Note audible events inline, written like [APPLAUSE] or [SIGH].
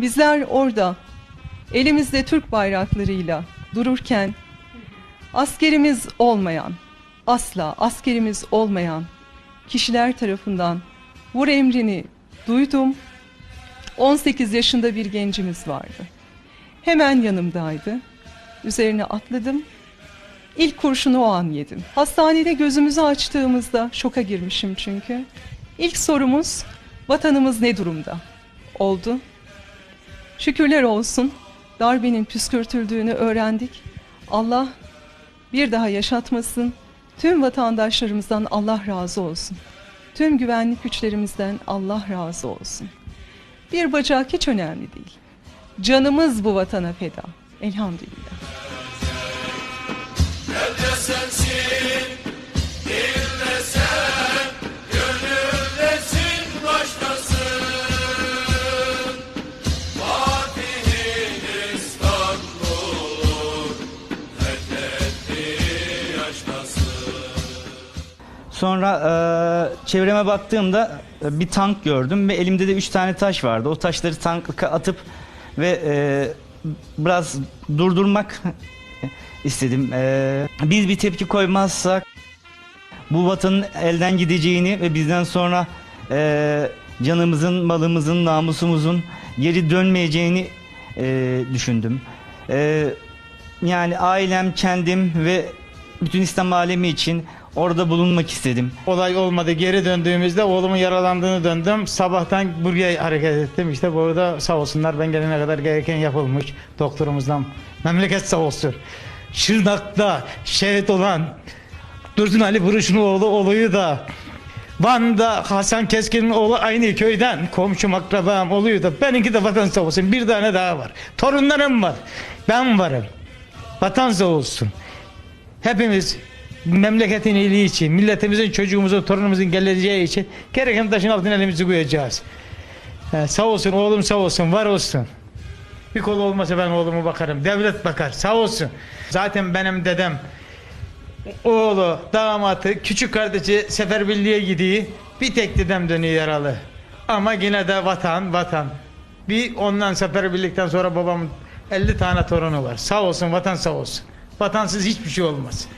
Bizler orada elimizde Türk bayraklarıyla dururken askerimiz olmayan, asla askerimiz olmayan kişiler tarafından vur emrini duydum. 18 yaşında bir gencimiz vardı. Hemen yanımdaydı. Üzerine atladım. İlk kurşunu o an yedim. Hastanede gözümüzü açtığımızda şoka girmişim çünkü. İlk sorumuz vatanımız ne durumda? Oldu. Şükürler olsun darbenin püskürtüldüğünü öğrendik. Allah bir daha yaşatmasın. Tüm vatandaşlarımızdan Allah razı olsun. Tüm güvenlik güçlerimizden Allah razı olsun. Bir bacak hiç önemli değil. Canımız bu vatana feda. Elhamdülillah. Sensin, Sonra e, çevreme baktığımda e, bir tank gördüm ve elimde de üç tane taş vardı. O taşları tanka atıp ve e, biraz durdurmak [LAUGHS] istedim. E, biz bir tepki koymazsak bu vatanın elden gideceğini ve bizden sonra e, canımızın, malımızın, namusumuzun geri dönmeyeceğini e, düşündüm. E, yani ailem, kendim ve bütün İslam alemi için orada bulunmak istedim. Olay olmadı. Geri döndüğümüzde oğlumun yaralandığını döndüm. Sabahtan buraya hareket ettim. İşte burada sağ olsunlar ben gelene kadar gereken yapılmış doktorumuzdan. Memleket sağ olsun. Şırnak'ta şehit olan Dursun Ali Buruş'un oğlu oluyu da Van'da Hasan Keskin'in oğlu aynı köyden komşum akrabam oluyor da benimki de vatan sağ olsun. Bir tane daha var. Torunlarım var. Ben varım. Vatan sağ olsun. Hepimiz memleketin iyiliği için, milletimizin, çocuğumuzun, torunumuzun geleceği için gereken taşın altına elimizi koyacağız. Ee, sağ olsun oğlum sağ olsun, var olsun. Bir kol olmasa ben oğlumu bakarım. Devlet bakar. Sağ olsun. Zaten benim dedem oğlu, damatı, küçük kardeşi seferberliğe gidiyor. Bir tek dedem dönüyor yaralı. Ama yine de vatan, vatan. Bir ondan seferberlikten sonra babamın 50 tane torunu var. Sağ olsun, vatan sağ olsun. Vatansız hiçbir şey olmaz.